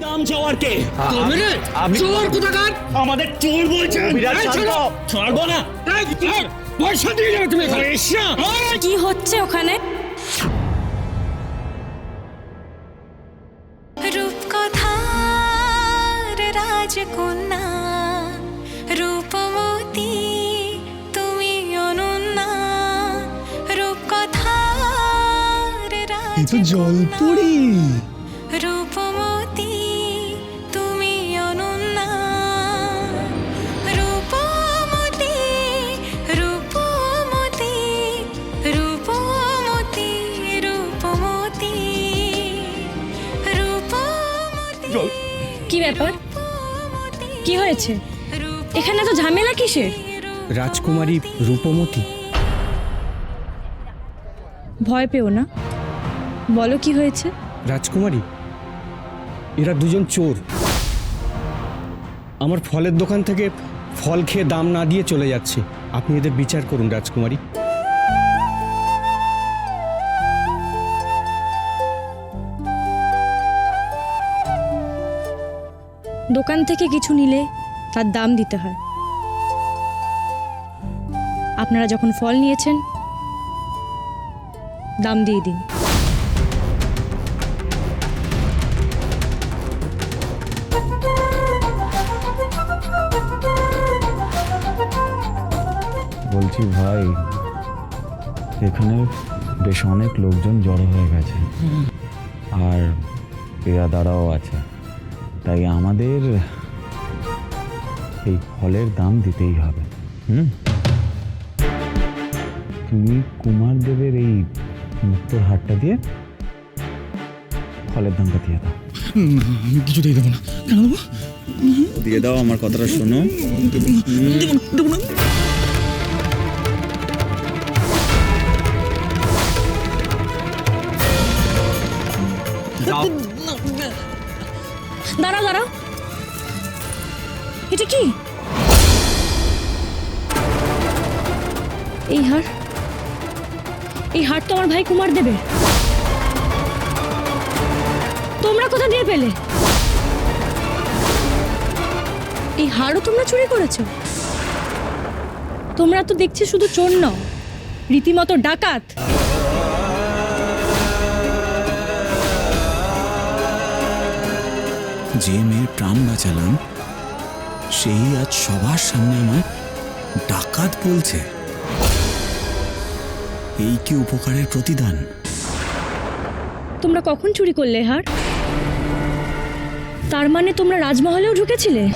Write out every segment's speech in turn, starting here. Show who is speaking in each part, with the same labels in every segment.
Speaker 1: দাম চাওয়ার কে?
Speaker 2: তবে
Speaker 1: আমি-
Speaker 2: চোর কোথাকার?
Speaker 1: আমাদের চোর ছাড়ো। ছাড়বো না।
Speaker 2: পয়সা দিয়ে যাবে তুমি।
Speaker 3: কি হচ্ছে ওখানে?
Speaker 4: রূপকথার রাজকন্যা রূপমতী তুমি অনন্যা। রূপকথার রাজকন্যা। রূপমতী
Speaker 3: কি ব্যাপার? কি হয়েছে? এখানে তো ঝামেলা কিসের?
Speaker 5: রাজকুমারী রূপমতী।
Speaker 3: ভয় পেও না। বলো কি হয়েছে?
Speaker 5: রাজকুমারী এরা দুজন চোর। আমার ফলের দোকান থেকে ফল খেয়ে দাম না দিয়ে চলে যাচ্ছে। আপনি এদের বিচার করুন রাজকুমারী।
Speaker 3: দোকান থেকে কিছু নিলে তার দাম দিতে হয়। আপনারা যখন ফল নিয়েছেন, দাম দিয়ে দিন।
Speaker 6: বলছি ভাই, এখানে বেশ অনেক লোকজন জড়ো হয়ে গেছে। আর পেয়াদারাও আছে। তাই আমাদের এই ফলের দাম দিতেই হবে। হুম? তুমি কুমার দেবের এই মুক্তোর হাটটা দিয়ে ফলের দামটা দিয়ে দাও।
Speaker 2: আমি কিছুতেই দেবো না। কেন দেবো
Speaker 6: দিয়ে দাও আমার কথাটা শোনো।
Speaker 2: দেবো না দেবো না।
Speaker 3: দাঁড়াও দাঁড়াও। এটা কি? এই হার? এই হার তো আমার ভাই কুমার দেবে। তোমরা কোথা দিয়ে পেলে? এই হারও তোমরা চুরি করেছ? তোমরা তো দেখছি শুধু চোর নও, রীতিমতো ডাকাত।
Speaker 7: যে মেয়ের প্রাণ বাঁচালাম সেই আজ সবার সামনে আমায় ডাকাত বলছে। এই কি উপকারের প্রতিদান?
Speaker 3: তোমরা কখন চুরি করলে হার? তার মানে তোমরা রাজমহলেও ঢুকেছিলে?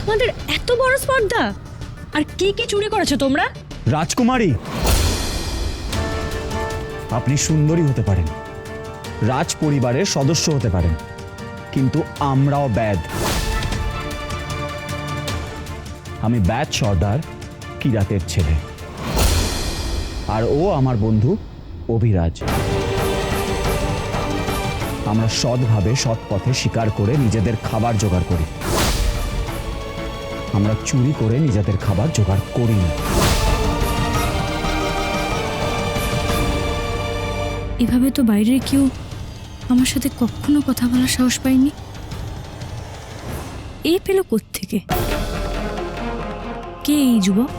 Speaker 3: তোমাদের এত বড় স্পর্ধা! আর কি কি চুরি করেছ তোমরা?
Speaker 6: রাজকুমারী! আপনি সুন্দরী হতে পারেন। রাজ পরিবারের সদস্য হতে পারেন। কিন্তু আমরাও ব্যাদ। আমি ব্যাদ সর্দার কিরাতের ছেলে। আর ও আমার বন্ধু অভিরাজ। আমরা সৎভাবে সৎ পথে শিকার করে নিজেদের খাবার জোগাড় করি। আমরা চুরি করে নিজেদের খাবার জোগাড় করি না।
Speaker 3: এভাবে তো বাইরের কেউ আমার সাথে কখনো কথা বলার সাহস পাইনি। এই পেল থেকে কে এই যুবক?